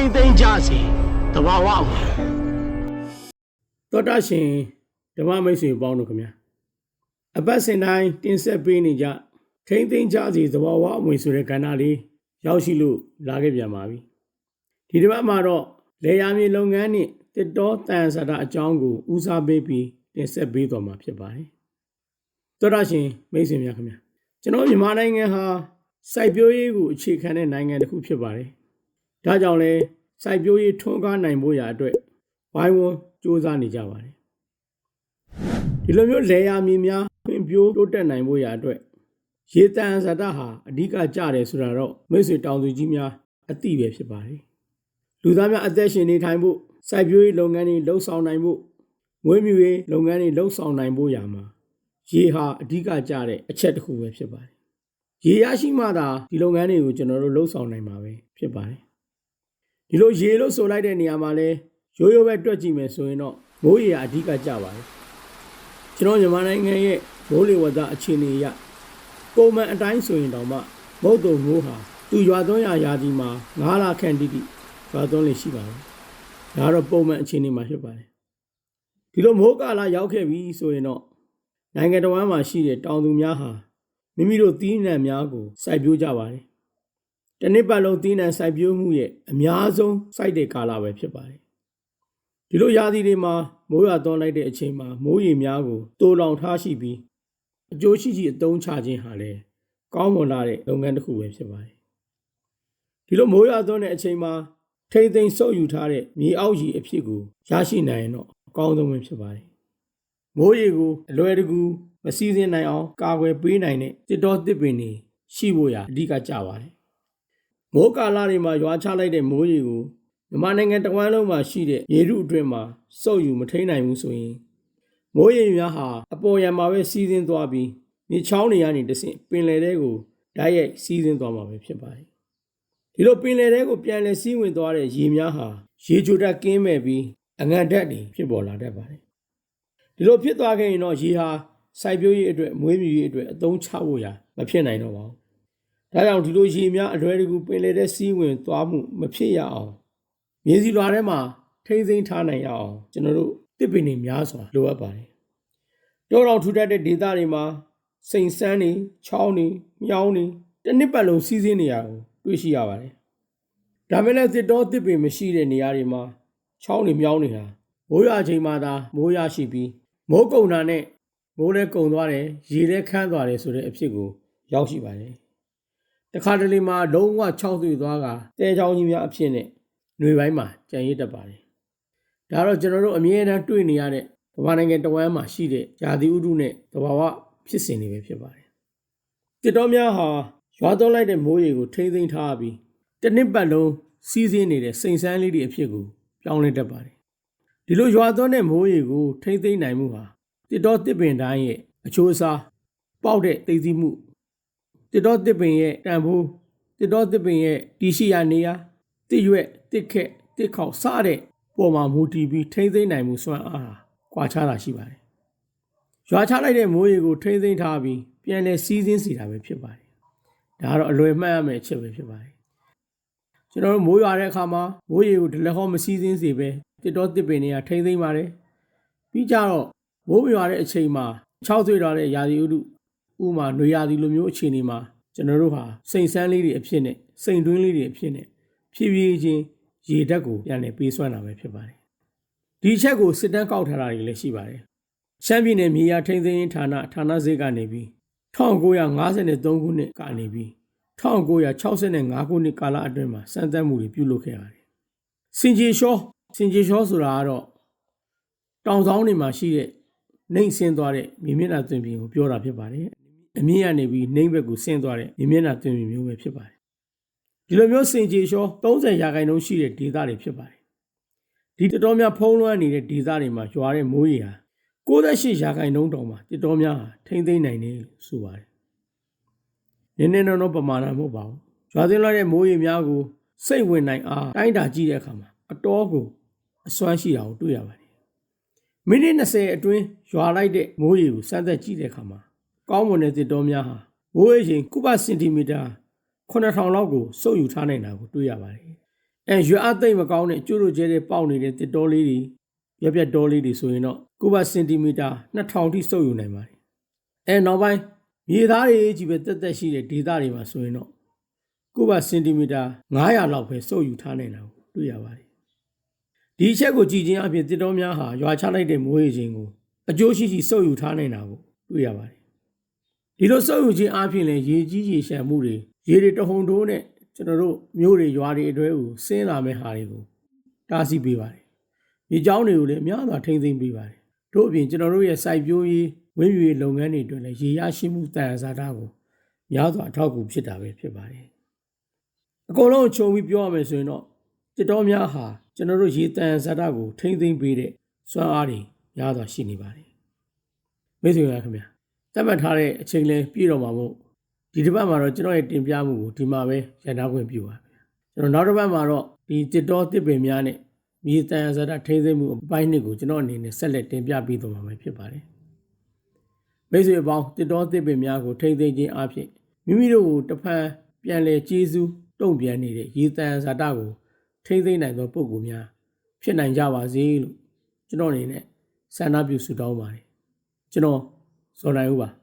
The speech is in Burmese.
မ့်သိမ့်ကြစီတဘာဝဝင်သောတာရှင်ဓမ္မမိတ်ဆွေပေါင်းတို့ခင်ဗျာအပတ်စဉ်တိုင်းတင်ဆက်ပေးနေကြထိမ့်သိမ့်ကြစီသဘောဝအမွေဆိုတဲ့ကဏ္ဍလေးရောက်ရှိလို့လာခဲ့ပြန်ပါပြီဒီတစ်ပတ်မှာတော့လေယာမြေလုပ်ငန်းနဲ့တစ်တော်တန်ဆတာအကြောင်းကိုဦးစားပေးပြီးတင်ဆက်ပေးသွားမှာဖြစ်ပါတယ်သောတာရှင်မိတ်ဆွေများခင်ဗျာကျွန်တော်မြန်မာနိုင်ငံဟာစိုက်ပျိုးရေးကိုအခြေခံတဲ့နိုင်ငံတစ်ခုဖြစ်ပါတယ် ဒါကြောင့်လဲစိုက်ပျိုးရေးထွန်းကားနိုင်ဖို့ရာအတွက်ဝိုင်းဝန်းစူးစမ်းနေကြပါတယ်ဒီလိုမျိုးလေယာမြေများဖွံ့ဖြိုးတိုးတက်နိုင်ဖို့ရာအတွက်ရေတန်ဇာတဟာအဓိကကြတယ်ဆိုတာတော့မိတ်ဆွေတောင်သူကြီးများအသိပဲဖြစ်ပါတယ်လူသားများအသက်ရှင်နေထိုင်ဖို့စိုက်ပျိုးရေးလုပ်ငန်းတွေလှုပ်ဆောင်နိုင်ဖို့မွေးမြူရေးလုပ်ငန်းတွေလှုပ်ဆောင်နိုင်ဖို့ရာမှာရေဟာအဓိကကြတဲ့အချက်တစ်ခုပဲဖြစ်ပါတယ်ရေရရှိမှသာဒီလုပ်ငန်းတွေကိုကျွန်တော်တို့လှုပ်ဆောင်နိုင်မှာပဲဖြစ်ပါတယ် ဒီလိုရေလို့ဆိုလိုက်တဲ့နေရာမှာလဲရိုးရိုးပဲတွက်ကြည့်မယ်ဆိုရင်တော့မိုးရေအဓိကကြပါတယ်ကျွန်တော်မြန်မာနိုင်ငံရဲ့မိုးလေဝသအခြေအနေအရပုံမှန်အတိုင်းဆိုရင်တောင်မှမုတ်တုံမိုးဟာသူရွာသွန်းရာရာဒီမှာ9လခန့်တိတိရွာသွန်းလေရှိပါတယ်ဒါကတော့ပုံမှန်အခြေအနေမှာဖြစ်ပါတယ်ဒီလိုမိုးကာလရောက်ခဲ့ပြီဆိုရင်တော့နိုင်ငံတော်ဝန်မှာရှိတဲ့တောင်သူများဟာမိမိတို့သီးနှံများကိုစိုက်ပျိုးကြပါတယ် တနစ်ပတ်လုံးသီးနှံစိုက်ပျိုးမှုရဲ့အများဆုံးစိုက်တဲ့ကာလပဲဖြစ်ပါတယ်ဒီလိုရာသီတွေမှာမိုးရွာသွန်းလိုက်တဲ့အချိန်မှာမိုးရေများကိုတိုးလောင်ထားရှိပြီးအကျိုးရှိရှိအသုံးချခြင်းဟာလည်းကောင်းမွန်လာတဲ့လုပ်ငန်းတစ်ခုပဲဖြစ်ပါတယ်ဒီလိုမိုးရွာသွန်းတဲ့အချိန်မှာထိမ့်သိမ်းဆုပ်ယူထားတဲ့မြေအောက်ရေအဖြစ်ကိုရရှိနိုင်ရင်တော့အကောင်းဆုံးပဲဖြစ်ပါတယ်မိုးရေကိုအလွယ်တကူမစည်းစင်းနိုင်အောင်ကာကွယ်ပေးနိုင်တဲ့တစ်တော်တစ်ပင်တွေရှိဖို့ရာအဓိကကြပါတယ် မိုးကာလတွေမှာရွာချလိုက်တဲ့မိုးရေကိုမြန်မာနိုင်ငံတဝန်းလုံးမှာရှိတဲ့ရေထုအတွင်းမှာစုပ်ယူမထိန်နိုင်ဘူးဆိုရင်မိုးရေများဟာအပေါ်ယံမှာပဲစီးဆင်းသွားပြီးမြေချောင်းတွေကနေတဆင့်ပင်လယ်ထဲကိုဓာတ်ရိုက်စီးဆင်းသွားမှာပဲဖြစ်ပါတယ်ဒီလိုပင်လယ်ထဲကိုပြန်လည်စီးဝင်သွားတဲ့ရေများဟာရေချိုဓာတ်ကင်းမဲ့ပြီးအငံဓာတ်တွေဖြစ်ပေါ်လာတတ်ပါတယ်ဒီလိုဖြစ်သွားခဲ့ရင်တော့ရေဟာစိုက်ပျိုးရေးအတွက်မွေးမြူရေးအတွက်အသုံးချဖို့ရာမဖြစ်နိုင်တော့ပါဘူး ဒါကြောင့်ဒီလိုရေများအလွယ်တကူပင်လယ်ထဲစီးဝင်သွားမှုမဖြစ်ရအောင်မြေစီလွာထဲမှာထိမ့်သိမ်းထားနိုင်ရအောင်ကျွန်တော်တို့တစ်ပင်တွေများစွာလိုအပ်ပါတယ်။တောတော်ထူထပ်တဲ့ဒေသတွေမှာစိန်စန်းတွေချောင်းတွေမြောင်းတွေတစ်နှစ်ပတ်လုံးစီးဆင်းနေရကိုတွေ့ရှိရပါတယ်။ဒါမဲ့လည်းတစ်တော်တစ်ပင်မရှိတဲ့နေရာတွေမှာချောင်းတွေမြောင်းတွေဟာမိုးရွာချိန်မှသာမိုးရရှိပြီးမိုးကုံတာနဲ့မိုးလည်းကုံသွားတယ်ရေလည်းခမ်းသွားတယ်ဆိုတဲ့အဖြစ်ကိုရောက်ရှိပါတယ်။ တခါတလေမှာလုံးဝခြောက်သွေ့သွားကတဲချောင်းကြီးများအဖြစ်နဲ့ຫນွေပိုင်းမှာကြံရစ်တတ်ပါတယ်။ဒါတော့ကျွန်တော်တို့အမြဲတမ်းတွေ့နေရတဲ့ဗမာနိုင်ငံတဝမ်းမှာရှိတဲ့ဂျာတိဥတုနဲ့သဘာဝဖြစ်စဉ်တွေပဲဖြစ်ပါတယ်။တစ်တော်များဟာရွာသွန်းလိုက်တဲ့မိုးရေကိုထိမ့်သိမ်းထားပြီးတစ်နှစ်ပတ်လုံးစီးဆင်းနေတဲ့စိန်ဆန်းလေးတွေအဖြစ်ကိုပြောင်းလဲတတ်ပါတယ်။ဒီလိုရွာသွန်းတဲ့မိုးရေကိုထိမ့်သိမ်းနိုင်မှုဟာတစ်တော်တစ်ပင်တိုင်းရဲ့အချိုးအစားပေါက်တဲ့သိသိမှု တစ်တော့တစ်ပင်ရဲ့တန်ဖိုးတစ်တော့တစ်ပင်ရဲ့တီရှိရနေရတစ်ရွက်တစ်ခက်တစ်ခေါက်စတဲ့ပေါ်မှာမူတည်ပြီးထိမ့်သိမ့်နိုင်မှုစွမ်းအားဟာကွာခြားတာရှိပါတယ်။ရွာချလိုက်တဲ့မိုးရေကိုထိမ့်သိမ့်ထားပြီးပြန်လည်စီးဆင်းစီတာပဲဖြစ်ပါတယ်။ဒါကတော့အလွယ်မှတ်ရမယ့်အချက်ပဲဖြစ်ပါတယ်။ကျွန်တော်တို့မိုးရွာတဲ့အခါမှာမိုးရေကိုဒလက်ဟောမစီးဆင်းစေပဲတစ်တော့တစ်ပင်တွေကထိမ့်သိမ့်ပါတယ်။ပြီးကြတော့မိုးမရွာတဲ့အချိန်မှာ၆သွေးတော်တဲ့ရာသီဥတု ဥပမာနွေရာသီလိုမျိုးအခြေအနေမှာကျွန်တော်တို့ဟာစိန်ဆန်းလေးတွေအဖြစ်နဲ့စိန်တွင်းလေးတွေအဖြစ်နဲ့ဖြည်းဖြည်းချင်းရေဓာတ်ကိုပြန်လည်ပေးစွမ်းတာပဲဖြစ်ပါတယ်။ဒီအချက်ကိုစစ်တမ်းကောက်ထားတာတွေလည်းရှိပါတယ်။ရှမ်းပြည်နယ်မြေယာထိန်းသိမ်းရေးဌာနဌာနစိတ်ကနေပြီး1953ခုနှစ်ကနေပြီး1965ခုနှစ်ကာလအတွင်းမှာစမ်းသပ်မှုတွေပြုလုပ်ခဲ့ရတယ်။စင်ကြေရှောစင်ကြေရှောဆိုတာကတော့တောင်ဆောင်တွေမှာရှိတဲ့နှိမ့်ဆင်းသွားတဲ့မြေမျက်နှာသွင်ပြင်ကိုပြောတာဖြစ်ပါတယ်။ အမြင့်ကနေပြီးနှိမ့်ဘက်ကိုဆင်းသွားတဲ့မြေမျက်နှာသွင်ပြင်မျိုးပဲဖြစ်ပါတယ်။ဒီလိုမျိုးစင်ကြေလျှော30ရာခိုင်နှုန်းရှိတဲ့ဒေသတွေဖြစ်ပါတယ်။ဒီတတော်များဖုံးလွှမ်းနေတဲ့ဒေသတွေမှာရွာတဲ့မိုးရေဟာ68ရာခိုင်နှုန်းတောင်မှတတော်များဟာထိမ့်သိမ့်နိုင်တယ်လို့ဆိုပါတယ်။နည်းနည်းတော့ပမာဏမဟုတ်ပါဘူး။ရွာသွင်းလာတဲ့မိုးရေများကိုစိတ်ဝင်နိုင်အားတိုင်းတာကြည့်တဲ့အခါမှာအတော်ကိုအစွမ်းရှိတာကိုတွေ့ရပါတယ်မိနစ်20အတွင်းရွာလိုက်တဲ့မိုးရေကိုစမ်းသပ်ကြည့်တဲ့အခါမှာ ကောင်းမွန်တဲ့သစ်တောများဟာမိုးရေချိန်ကုပစင်တီမီတာ9000လောက်ကိုစုပ်ယူထားနိုင်တာကိုတွေ့ရပါတယ်အဲရွက်အသိမ့်မကောင်းတဲ့ကျွတ်တို့ကျဲတဲ့ပေါက်နေတဲ့တစ်တော်လေးတွေပြက်ပြက်တော်လေးတွေဆိုရင်တော့ကုဘစင်တီမီတာ2000ထိစုပ်ယူနိုင်ပါတယ်အဲနောက်ပိုင်းမြေသားတွေကြီးပဲတက်တက်ရှိတဲ့ဒေသတွေမှာဆိုရင်တော့ကုဘစင်တီမီတာ900လောက်ပဲစုပ်ယူထားနိုင်တာကိုတွေ့ရပါတယ်ဒီအချက်ကိုကြည့်ချင်းအပြင်တစ်တော်များဟာရွာချလိုက်တဲ့မိုးရေချိန်ကိုအကျိုးရှိရှိစုပ်ယူထားနိုင်တာကိုတွေ့ရပါတယ် ဒီလိုစုပ်ယူခြင်းအပြင်လည်းရေကြီးရေရှမ်းမှုတွေရေတွေတဟုန်တိုးနဲ့ကျွန်တော်တို့မြို့တွေရွာတွေအတွဲကိုဆင်းလာမဲ့ဟာတွေကိုတားဆီးပေးပါတယ်။မြေကြောင်းတွေကိုလည်းအများစွာထိမ့်သိမ်းပေးပါတယ်။တို့အပြင်ကျွန်တော်တို့ရဲ့စိုက်ပျိုးရေးဝင်းမြူရေးလုပ်ငန်းတွေအတွက်လည်းရေရရှိမှုတန်ရာဇာတာကိုများစွာအထောက်အကူဖြစ်တာပဲဖြစ်ပါတယ်။အကုန်လုံးခြုံပြီးပြောရမယ်ဆိုရင်တော့တစ်တော်များဟာကျွန်တော်တို့ရေတန်ရာဇာတာကိုထိမ့်သိမ်းပေးတဲ့စွမ်းအားတွေများစွာရှိနေပါတယ်။မိတ်ဆွေများခင်ဗျာ တတ်မှတ်ထားတဲ့အချိန်လဲပြည့်တော့မှာမို့ဒီတစ်ပတ်မှာတော့ကျွန်တော်ရဲ့တင်ပြမှုကိုဒီမှာပဲရန်ထားခွင့်ပြုပါဗျာကျွန်တော်နောက်တစ်ပတ်မှာတော့ဒီတစ်တော်တစ်ပင်များနဲ့မြေတန်ဇာတာထိမ့်သိမ့်မှုအပိုင်းနှစ်ကိုကျွန်တော်အနေနဲ့ဆက်လက်တင်ပြပေးသွားမှာပဲဖြစ်ပါတယ်မိတ်ဆွေအပေါင်းတစ်တော်တစ်ပင်များကိုထိမ့်သိမ့်ခြင်းအပြင်မိမိတို့ကိုတစ်ဖန်ပြန်လဲကျေးဇူးတုံ့ပြန်နေတဲ့ရေတန်ဇာတာကိုထိမ့်သိမ့်နိုင်သောပုံကိုများဖြစ်နိုင်ကြပါစေလို့ကျွန်တော်အနေနဲ့ဆန္ဒပြုဆုတောင်းပါတယ်ကျွန်တော် ဇော်နိုင်ဦးပါ